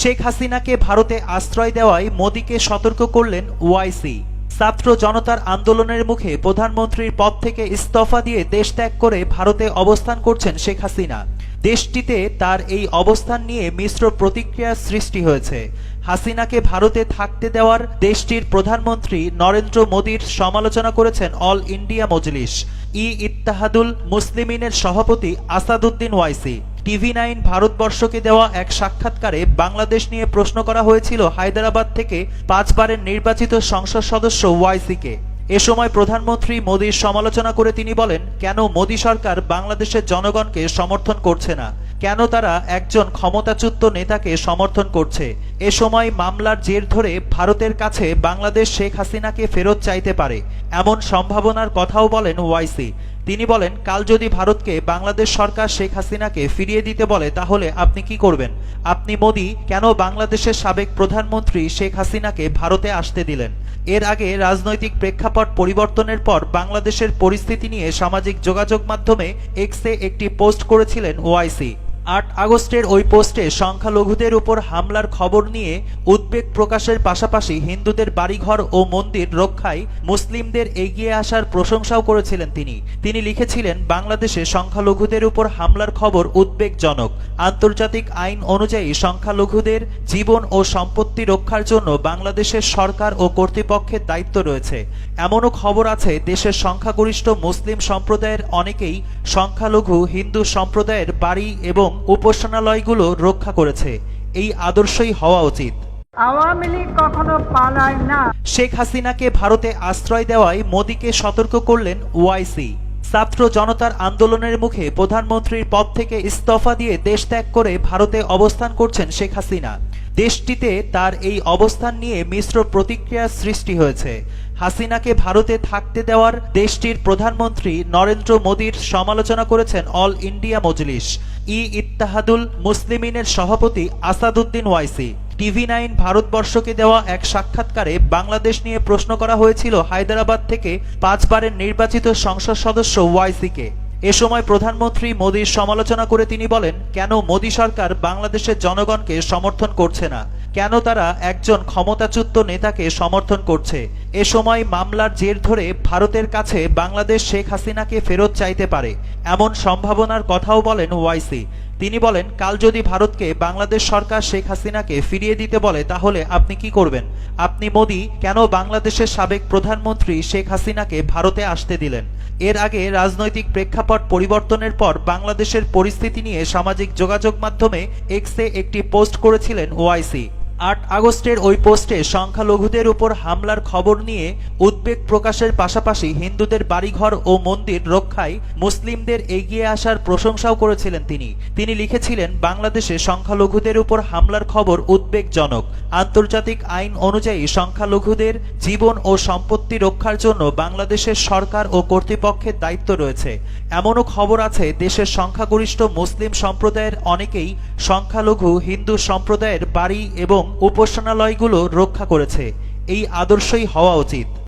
শেখ হাসিনাকে ভারতে আশ্রয় দেওয়ায় মোদীকে সতর্ক করলেন ওয়াইসি। ছাত্র জনতার আন্দোলনের মুখে প্রধানমন্ত্রীর পদ থেকে ইস্তফা দিয়ে দেশ ত্যাগ করে ভারতে অবস্থান করছেন শেখ হাসিনা। দেশটিতে তার এই অবস্থান নিয়ে মিশ্র প্রতিক্রিয়ার সৃষ্টি হয়েছে। হাসিনাকে ভারতে থাকতে দেওয়ার দেশটির প্রধানমন্ত্রী নরেন্দ্র মোদীর সমালোচনা করেছেন অল ইন্ডিয়া মজলিস। ই ইত্তাহাদুল মুসলিমিনের সভাপতি আসাদুদ্দিন ওয়াইসি। টিভি নাইন ভারতবর্ষকে দেওয়া এক সাক্ষাৎকারে বাংলাদেশ নিয়ে প্রশ্ন করা হয়েছিল হায়দ্রাবাদ থেকে পাঁচবারের নির্বাচিত সংসদ সদস্য ওয়াইসিকে। এ সময় প্রধানমন্ত্রী মোদীর সমালোচনা করে তিনি বলেন, কেন মোদী সরকার বাংলাদেশের জনগণকে সমর্থন করছে না? কেন তারা একজন ক্ষমতাচ্যুত নেতাকে সমর্থন করছে? এ সময় মামলার জের ধরে ভারতের কাছে বাংলাদেশ শেখ হাসিনাকে ফেরত চাইতে পারে। এমন সম্ভাবনার কথাও বলেন ওয়াইসি। তিনি বলেন, কাল যদি ভারতকে বাংলাদেশ সরকার শেখ হাসিনাকে ফিরিয়ে দিতে বলে, তাহলে আপনি কি করবেন? আপনি মোদি, কেন বাংলাদেশের সাবেক প্রধানমন্ত্রী শেখ হাসিনাকে ভারতে আসতে দিলেন? এর আগে রাজনৈতিক প্রেক্ষাপট পরিবর্তনের পর বাংলাদেশের পরিস্থিতি নিয়ে সামাজিক যোগাযোগ মাধ্যমে এক্সে একটি পোস্ট করেছিলেন ওআইসি আট আগস্টের ওই পোস্টে সংখ্যালঘুদের উপর হামলার খবর নিয়ে উদ্বেগ প্রকাশের পাশাপাশি হিন্দুদের বাড়িঘর ও মন্দির রক্ষায় মুসলিমদের এগিয়ে আসার প্রশংসাও করেছিলেন তিনি। তিনি লিখেছিলেন, বাংলাদেশে সংখ্যালঘুদের উপর হামলার খবর উদ্বেগজনক। আন্তর্জাতিক আইন অনুযায়ী সংখ্যালঘুদের জীবন ও সম্পত্তি রক্ষার জন্য বাংলাদেশের সরকার ও কর্তৃপক্ষের দায়িত্ব রয়েছে। এমনও খবর আছে, দেশের সংখ্যাগরিষ্ঠ মুসলিম সম্প্রদায়ের অনেকেই সংখ্যালঘু হিন্দু সম্প্রদায়ের বাড়ি এবং উপাসনালয়গুলো রক্ষা করেছে। এই আদর্শই হওয়া উচিত। আওয়ামী লীগ কখনো পালায় না। শেখ হাসিনাকে ভারতে আশ্রয় দেওয়ায় মোদীকে সতর্ক করলেন ওয়াইসি। ছাত্র জনতার আন্দোলনের মুখে প্রধানমন্ত্রীর পদ থেকে ইস্তফা দিয়ে দেশ ত্যাগ করে ভারতে অবস্থান করছেন শেখ হাসিনা। দেশটিতে তার এই অবস্থান নিয়ে মিশ্র প্রতিক্রিয়ার সৃষ্টি হয়েছে। হাসিনাকে ভারতে থাকতে দেওয়ার দেশটির প্রধানমন্ত্রী নরেন্দ্র মোদীর সমালোচনা করেছেন অল ইন্ডিয়া মজলিস। ই ইত্তাহাদুল মুসলিমিনের সভাপতি আসাদুদ্দিন ওয়াইসি। টিভি নাইন ভারতবর্ষকে দেওয়া এক সাক্ষাৎকারে বাংলাদেশ নিয়ে প্রশ্ন করা হয়েছিল হায়দ্রাবাদ থেকে পাঁচবারের নির্বাচিত সংসদ সদস্য ওয়াইসিকে। এ সময় প্রধানমন্ত্রী মোদীর সমালোচনা করে তিনি বলেন, কেন মোদী সরকার বাংলাদেশের জনগণকে সমর্থন করছে না? কেন তারা একজন ক্ষমতাচ্যুত নেতাকে সমর্থন করছে? এ সময় মামলার জের ধরে ভারতের কাছে বাংলাদেশ শেখ হাসিনাকে ফেরত চাইতে পারে। এমন সম্ভাবনার কথাও বলেন ওয়াইসি। তিনি বলেন, কাল যদি ভারতকে বাংলাদেশ সরকার শেখ হাসিনাকে ফিরিয়ে দিতে বলে, তাহলে আপনি কি করবেন? আপনি মোদি, কেন বাংলাদেশের সাবেক প্রধানমন্ত্রী শেখ হাসিনাকে ভারতে আসতে দিলেন? এর আগে রাজনৈতিক প্রেক্ষাপট পরিবর্তনের পর বাংলাদেশের পরিস্থিতি নিয়ে সামাজিক যোগাযোগ মাধ্যমে এক্সে একটি পোস্ট করেছিলেন ওআইসি আট আগস্টের ওই পোস্টে সংখ্যালঘুদের উপর হামলার খবর নিয়ে উদ্বেগ প্রকাশের পাশাপাশি হিন্দুদের বাড়িঘর ও মন্দির রক্ষায় মুসলিমদের এগিয়ে আসার প্রশংসাও করেছিলেন তিনি। তিনি লিখেছিলেন, বাংলাদেশে সংখ্যালঘুদের উপর হামলার খবর উদ্বেগজনক। আন্তর্জাতিক আইন অনুযায়ী সংখ্যালঘুদের জীবন ও সম্পত্তি রক্ষার জন্য বাংলাদেশের সরকার ও কর্তৃপক্ষের দায়িত্ব রয়েছে। এমনও খবর আছে, দেশের সংখ্যাগরিষ্ঠ মুসলিম সম্প্রদায়ের অনেকেই সংখ্যালঘু হিন্দু সম্প্রদায়ের বাড়ি এবং উপাসনালয়গুলো রক্ষা করেছে। এই আদর্শই হওয়া উচিত।